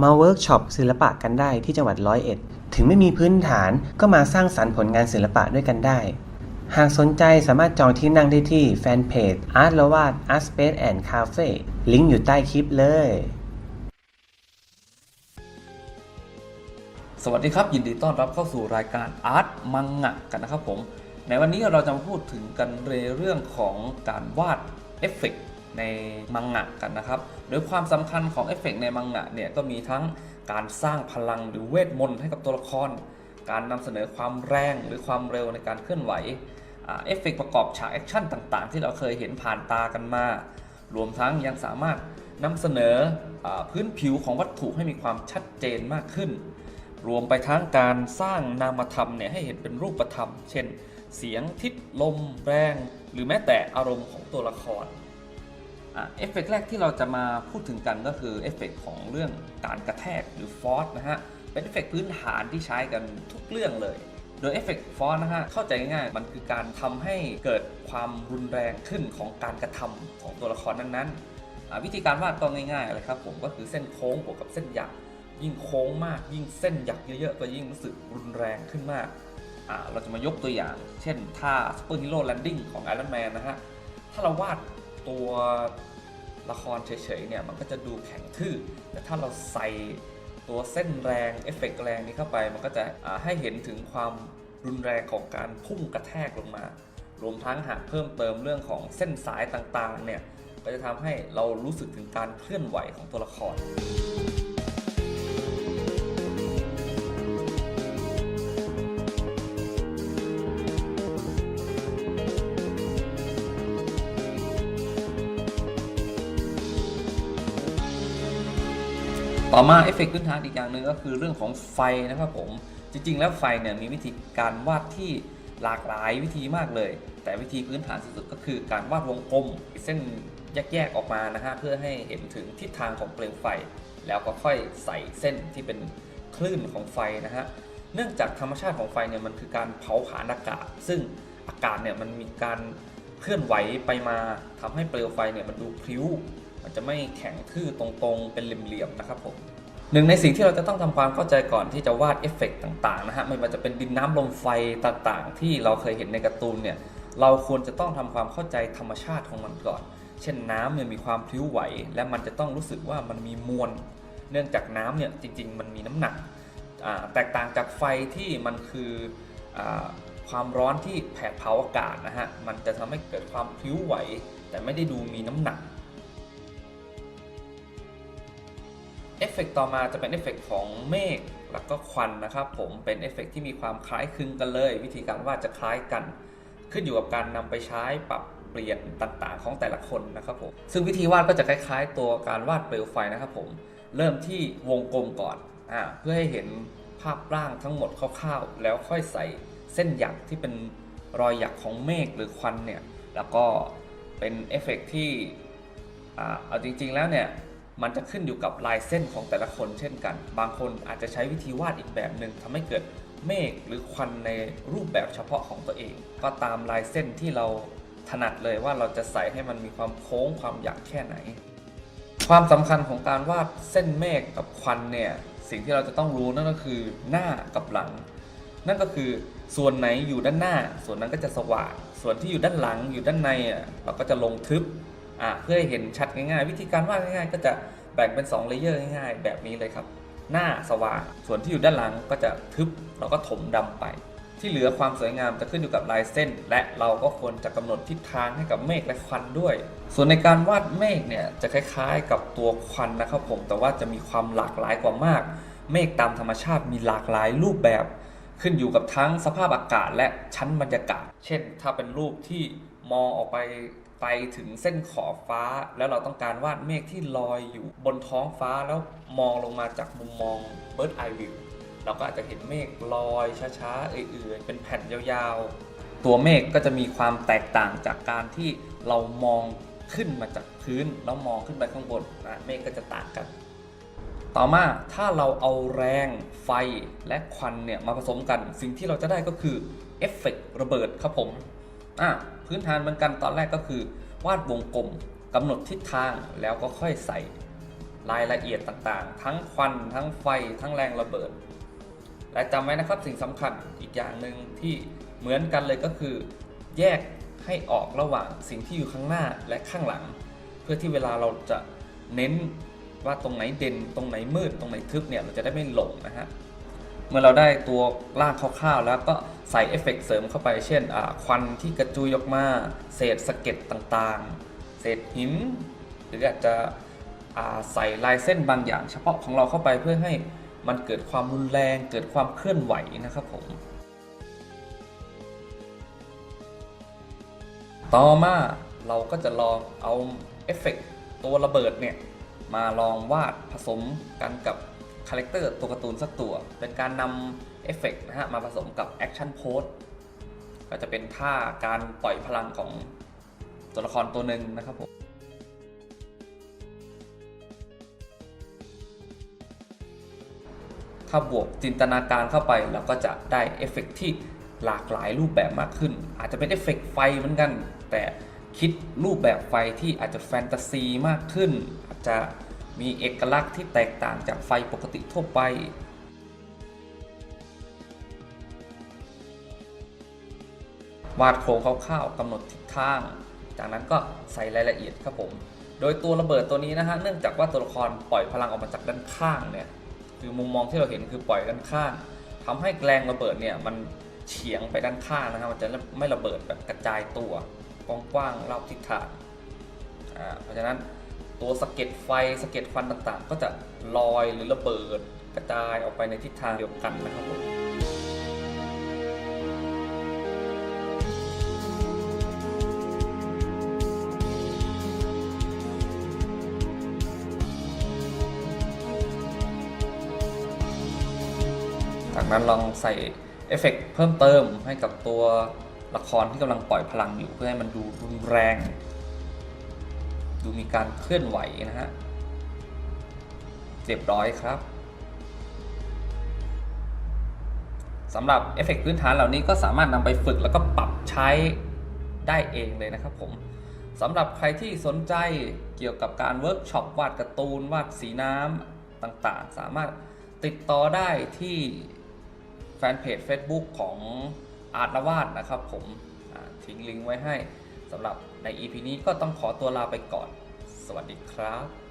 มาเวิร์กช็อปศิลปะกันได้ที่จังหวัดร้อยเอ็ด ถึงไม่มีพื้นฐานก็มาสร้างสรรค์ผลงานศิลปะด้วยกันได้ หากสนใจสามารถจองที่นั่งได้ที่แฟนเพจ Art ละวาด Art Space and Cafe ลิงก์อยู่ใต้คลิปเลย สวัสดีครับ ยินดีต้อนรับเข้าสู่รายการอาร์ตมังงะกันนะครับผม ในวันนี้เราจะมาพูดถึงกันในเรื่องของการวาดเอฟเฟกต์ ในมังงะกันนะครับ โดยความสำคัญของเอฟเฟกต์ในมังงะเนี่ยก็มีทั้งการสร้างพลังหรือเวทมนต์ให้กับตัวละคร การนำเสนอความแรงหรือความเร็วในการเคลื่อนไหวเอฟเฟกต์ประกอบฉากแอคชั่นต่างๆ ที่เราเคยเห็นผ่านตากันมา รวมทั้งยังสามารถนำเสนออพื้นผิวของวัตถุให้มีความชัดเจนมากขึ้น รวมไปทั้งการสร้างนามธรรมเนี่ยให้เห็นเป็นรูปธรรม เช่น เสียงทิศลมแรง หรือแม้แต่อารมณ์ของตัวละคร เอฟเฟกต์แรกที่เราจะมาพูดถึงกันก็คือเอฟเฟกต์ของเรื่องการกระแทกหรือฟอสนะฮะ เป็นเอฟเฟกต์พื้นฐานที่ใช้กันทุกเรื่องเลย โดยเอฟเฟกต์ฟอสนะฮะ เข้าใจง่ายๆ มันคือการทำให้เกิดความรุนแรงขึ้นของการกระทำของตัวละครนั้นๆ วิธีการวาดก็ง่ายๆเลยครับผมก็คือเส้นโค้งบวกกับเส้นหยักยิ่งโค้งมากยิ่งเส้นหยักเยอะๆก็ยิ่งรู้สึกรุนแรงขึ้นมากเราจะมายกตัวอย่าง เช่นท่าซูเปอร์ฮีโร่แลนดิ้งของไอรอนแมนนะฮะถ้าเราวาด ตัวละครเฉยๆเนี่ยมันก็จะดูแข็งทื่อ แต่ถ้าเราใส่ตัวเส้นแรงเอฟเฟกต์แรงนี้เข้าไป มันก็จะให้เห็นถึงความรุนแรงของการพุ่งกระแทกลงมา รวมทั้งหากเพิ่มเติมเรื่องของเส้นสายต่างๆเนี่ยก็จะทำให้เรารู้สึกถึงการเคลื่อนไหวของตัวละคร ต่อมาเอฟเฟกต์พื้นฐานอีกอย่างหนึ่งก็คือเรื่องของไฟนะครับผม จริง ๆ แล้วไฟเนี่ยมีวิธีการวาดที่หลากหลายวิธีมากเลย แต่วิธีพื้นฐานสุดๆก็คือการวาดวงกลมเส้นแยกๆออกมานะฮะเพื่อให้เห็นถึงทิศทางของเปลวไฟ แล้วก็ค่อยใส่เส้นที่เป็นคลื่นของไฟนะฮะเนื่องจากธรรมชาติของไฟเนี่ยมันคือการเผาผลาญอากาศ ซึ่งอากาศเนี่ยมันมีการเคลื่อนไหวไปมาทำให้เปลวไฟเนี่ยมันดูพลิ้ว มันจะไม่แข็งทื่อตรงๆ เป็นเหลี่ยมๆนะครับผมหนึ่งในสิ่งที่เราจะต้องทำความเข้าใจก่อนที่จะวาดเอฟเฟกต์ต่างๆนะฮะไม่ว่าจะเป็นดินน้ำลมไฟต่างๆ ที่เราเคยเห็นในการ์ตูนเนี่ยเราควรจะต้องทำความเข้าใจธรรมชาติของมันก่อน เช่นน้ำเนี่ยมีความพลิ้วไหว และมันจะต้องรู้สึกว่ามันมีมวล เนื่องจากน้ำเนี่ยจริง ๆ มันมีน้ำหนักแตกต่างจากไฟที่มันคืออความร้อนที่แผดเผาอากาศนะฮะมันจะทำให้เกิดความพลิ้วไหว แต่ไม่ได้ดูมีน้ำหนัก เอฟเฟกต์ต่อมาจะเป็นเอฟเฟกต์ของเมฆแล้วก็ควันนะครับผมเป็นเอฟเฟกต์ที่มีความคล้ายคลึงกันเลย วิธีการวาดจะคล้ายกัน ขึ้นอยู่กับการนำไปใช้ปรับเปลี่ยนต่างๆ ของแต่ละคนนะครับผมซึ่งวิธีวาดก็จะคล้ายๆ ตัวการวาดเปลวไฟนะครับผมเริ่มที่วงกลมก่อนอ่าเพื่อให้เห็นภาพร่างทั้งหมดคร่าวๆแล้วค่อยใส่เส้นหยักที่เป็นรอยหยักของเมฆหรือควันเนี่ยแล้วก็เป็นเอฟเฟกต์ที่เอาจริงๆแล้วเนี่ย มันจะขึ้นอยู่กับลายเส้นของแต่ละคนเช่นกัน บางคนอาจจะใช้วิธีวาดอีกแบบหนึ่งทำให้เกิดเมฆหรือควันในรูปแบบเฉพาะของตัวเอง ก็ตามลายเส้นที่เราถนัดเลยว่าเราจะใส่ให้มันมีความโค้งความหยักแค่ไหน ความสำคัญของการวาดเส้นเมฆกับควันเนี่ยสิ่งที่เราจะต้องรู้นั่นก็คือหน้ากับหลัง นั่นก็คือส่วนไหนอยู่ด้านหน้า ส่วนนั้นก็จะสว่าง ส่วนที่อยู่ด้านหลังอยู่ด้านในอะเราก็จะลงทึบ อะเพื่อให้เห็นชัดง่ายๆ วิธีการวาดง่ายๆ ก็จะแบ่งเป็น2เลเยอร์ง่ายๆ แบบนี้เลยครับ หน้าสว่าง ส่วนที่อยู่ด้านหลังก็จะทึบเราก็ถมดำไป ที่เหลือความสวยงามจะขึ้นอยู่กับลายเส้น และเราก็ควรจะกำหนดทิศทางให้กับเมฆและควันด้วย ส่วนในการวาดเมฆเนี่ยจะคล้ายๆ กับตัวควันนะครับผมแต่ว่าจะมีความหลากหลายกว่ามาก เมฆตามธรรมชาติมีหลากหลายรูปแบบขึ้นอยู่กับทั้งสภาพอากาศและชั้นบรรยากาศ เช่น ถ้าเป็นรูปที่มองออกไป ไปถึงเส้นขอบฟ้า แล้วเราต้องการวาดเมฆที่ลอยอยู่บนท้องฟ้าแล้วมองลงมาจากมุมมอง bird eye view เราก็อาจจะเห็นเมฆลอยช้าๆเอื่อยๆเป็นแผ่นยาวๆ ตัวเมฆก็จะมีความแตกต่างจากการที่เรามองขึ้นมาจากพื้นแล้วมองขึ้นไปข้างบนนะเมฆก็จะต่างกัน ต่อมาถ้าเราเอาแรงไฟและควันเนี่ยมาผสมกัน สิ่งที่เราจะได้ก็คือเอฟเฟกต์ระเบิดครับผม อะพื้นฐานเหมือนกันตอนแรกก็คือ วาดวงกลมกำหนดทิศทางแล้วก็ค่อยใส่รายละเอียดต่างๆ ทั้งควันทั้งไฟทั้งแรงระเบิด และจำไว้นะครับสิ่งสำคัญอีกอย่างหนึ่งที่เหมือนกันเลยก็คือ แยกให้ออกระหว่างสิ่งที่อยู่ข้างหน้าและข้างหลัง เพื่อที่เวลาเราจะเน้นว่าตรงไหนเด่นตรงไหนมืดตรงไหนทึบเนี่ยเราจะได้ไม่หลงนะฮะ เมื่อเราได้ตัวร่างคร่าวๆ แล้วก็ใส่เอฟเฟกต์เสริมเข้าไป เช่นควันที่กระจุยออกมา เศษสะเก็ดต่างๆ เศษหิน หรืออาจจะใส่ลายเส้นบางอย่าง เฉพาะของเราเข้าไปเพื่อให้มันเกิดความรุนแรง เกิดความเคลื่อนไหวนะครับผม ต่อมาเราก็จะลองเอาเอฟเฟกต์ตัวระเบิดเนี่ย มาลองวาดผสมกันกับ คาแรคเตอร์ตัวการ์ตูนสักตัว เป็นการนำเอฟเฟกต์นะฮะมาผสมกับแอคชั่นโพสก็จะเป็นท่าการปล่อยพลังของตัวละครตัวหนึ่งนะครับผมถ้าบวกจินตนาการเข้าไปเราก็จะได้เอฟเฟกต์ที่หลากหลายรูปแบบมากขึ้น อาจจะเป็นเอฟเฟกต์ไฟเหมือนกัน แต่คิดรูปแบบไฟที่อาจจะแฟนตาซีมากขึ้น อาจจะ มีเอกลักษณ์ที่แตกต่างจากไฟปกติทั่วไป วาดโครงคร่าวๆกำหนดทิศทาง จากนั้นก็ใส่รายละเอียดครับผม โดยตัวระเบิดตัวนี้นะฮะ เนื่องจากว่าตัวละครปล่อยพลังออกมาจากด้านข้างเนี่ย คือมุมมองที่เราเห็นคือปล่อยด้านข้างทำให้แรงระเบิดเนี่ยมันเฉียงไปด้านข้างนะครับมันจะไม่ระเบิดแบบกระจายตัวกว้างๆรอบทิศทาง อ่า เพราะฉะนั้น ตัวสะเก็ดไฟสะเก็ดควันต่างๆ ก็จะลอยหรือระเบิดกระจายออกไปในทิศทางเดียวกันนะครับผมจากนั้นลองใส่เอฟเฟกต์เพิ่มเติมให้กับตัวละครที่กำลังปล่อยพลังอยู่เพื่อให้มันดูรุนแรง ดูมีการเคลื่อนไหวนะฮะเรียบร้อยครับสำหรับเอฟเฟกต์พื้นฐานเหล่านี้ก็สามารถนำไปฝึกแล้วก็ปรับใช้ได้เองเลยนะครับผมสำหรับใครที่สนใจเกี่ยวกับการเวิร์กช็อปวาดการ์ตูน วาดสีน้ำต่างๆ สามารถติดต่อได้ที่แฟนเพจ Facebook ของอาร์ตวาดนะครับผมทิ้งลิงก์ไว้ให้ สำหรับใน EP นี้ก็ต้องขอตัวลาไปก่อน สวัสดีครับ